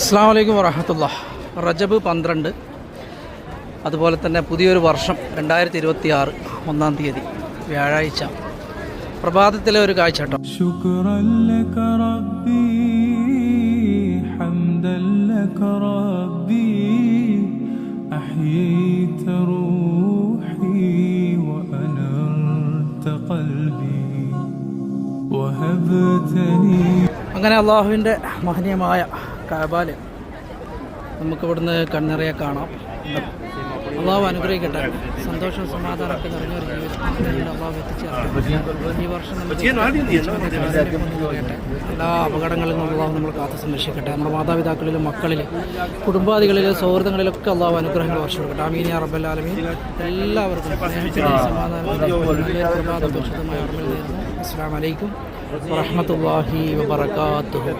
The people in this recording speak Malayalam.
അസ്സാം വലൈക്കും വറഹത്തുള്ള റജബ് പന്ത്രണ്ട്. അതുപോലെ തന്നെ പുതിയൊരു വർഷം രണ്ടായിരത്തി ഇരുപത്തി ആറ് ഒന്നാം തീയതി വ്യാഴാഴ്ച. പ്രഭാതത്തിലെ ഒരു കാഴ്ച കേട്ടോ. അങ്ങനെ അള്ളാഹുവിന്റെ മഹനീയമായ കാബാൽ. നമുക്ക് ഇവിടുന്ന് കണ്ണിറയെ കാണാം. അള്ളാഹു അനുഗ്രഹിക്കട്ടെ. സന്തോഷം സമാധാനമൊക്കെ നിറഞ്ഞ ഒരു ജീവിതം അള്ളാഹു എത്തിച്ചേർക്കും ഈ വർഷം നമുക്ക് എല്ലാ അപകടങ്ങളിൽ നിന്നും അള്ളാഹു നമ്മൾ കാത്തു സംരക്ഷിക്കട്ടെ. നമ്മുടെ മാതാപിതാക്കളിലും മക്കളിലും കുടുംബാദികളിലും സൗഹൃദങ്ങളിലൊക്കെ അള്ളാഹു അനുഗ്രഹങ്ങൾ വർഷം കൊടുക്കട്ടെ. അമീൻ യാ റബ്ബൽ ആലമീൻ. എല്ലാവർക്കും സമാധാനം പരിശുദ്ധമായ നേരുന്നു അസ്സാം വലൈക്കും വറഹമത്തല്ലാഹി വബർക്കാത്തുഹു